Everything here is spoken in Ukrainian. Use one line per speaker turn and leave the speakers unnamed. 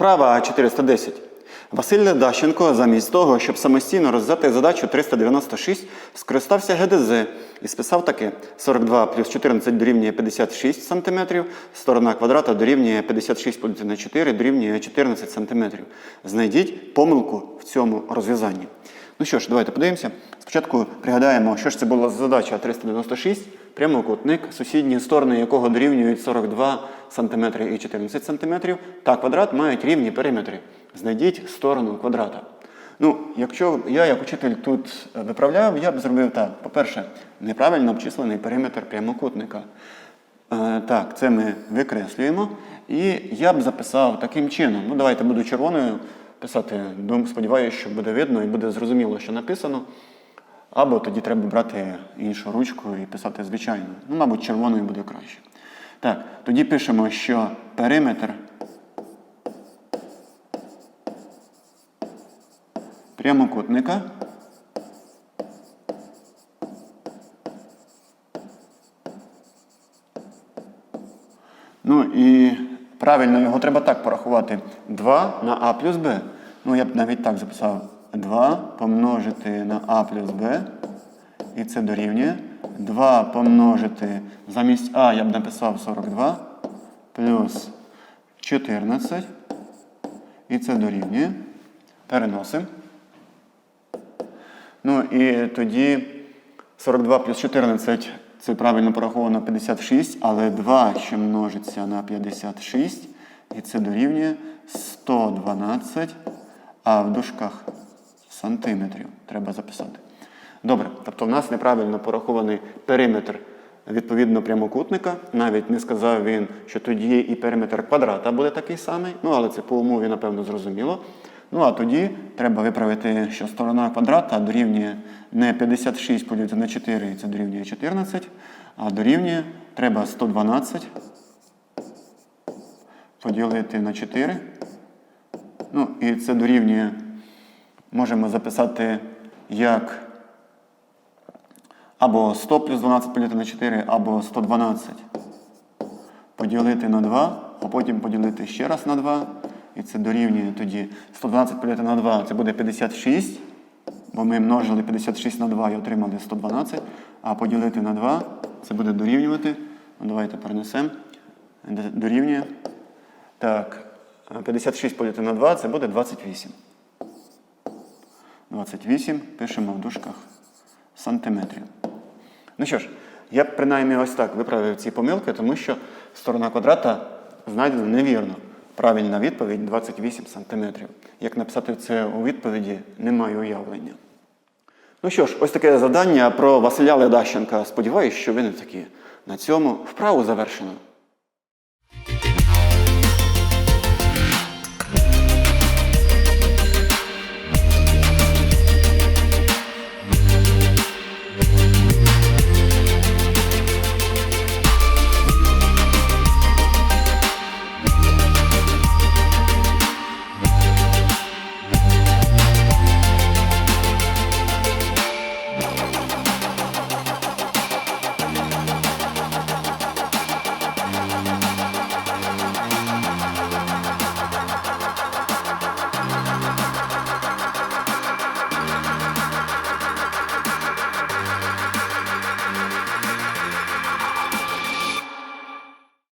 Вправа 410. Василь Дащенко замість того, щоб самостійно роздати задачу 396, скористався ГДЗ і списав таке: 42 плюс 14 дорівнює 56 см, сторона квадрата дорівнює 56 поділити на 4 дорівнює 14 см. Знайдіть помилку в цьому розв'язанні. Ну що ж, давайте подивимося. Спочатку пригадаємо, що ж це була за задача 396, прямокутник, сусідні сторони якого дорівнюють 42 см і 14 см, та квадрат мають рівні периметри. Знайдіть сторону квадрата. Ну, якщо я, як учитель, тут виправляв, я б зробив так. По-перше, неправильно обчислений периметр прямокутника. Е, Так, це ми викреслюємо. І я б записав таким чином. Ну, давайте буду червоною писати. Сподіваюся, що буде видно і буде зрозуміло, що написано. Або тоді треба брати іншу ручку і писати звичайно. Ну, мабуть, червоною буде краще. Так, тоді пишемо, що периметр прямокутника Ну і правильно його треба так порахувати. 2 на А плюс Б. Ну, я б навіть так записав. 2 помножити на А плюс Б. І це дорівнює. 2 помножити замість А я б написав 42 плюс 14. І це дорівнює. Переносимо. Ну і тоді 42 плюс 14 це правильно пораховано 56, але 2 ще множиться на 56, і це дорівнює 112, а в дужках сантиметрів треба записати. Добре, тобто в нас неправильно порахований периметр відповідно прямокутника. Навіть не сказав він, що тоді і периметр квадрата буде такий самий, ну але це по умові, напевно, зрозуміло. Ну а тоді треба виправити, що сторона квадрата дорівнює не 56 поділити на 4, це дорівнює 14, а дорівнює треба 112 поділити на 4. Ну, і це дорівнює, можемо записати як або 100 плюс 12 поділити на 4, або 112 поділити на 2, а потім поділити ще раз на 2. І це дорівнює тоді 112 поділити на 2, це буде 56. Бо ми множили 56 на 2 і отримали 112. А поділити на 2 це буде дорівнювати. Ну, давайте перенесемо. Дорівнює. Так, 56 поділити на 2 це буде 28. 28 пишемо в дужках сантиметрів. Ну що ж, я принаймні ось так виправив ці помилки, тому що сторона квадрата знайдена невірно. Правильна відповідь 28 см. Як написати це у відповіді, немає уявлення. Ну що ж, ось таке завдання про Василя Ледащенка. Сподіваюсь, що ви не такі. На цьому вправу завершено.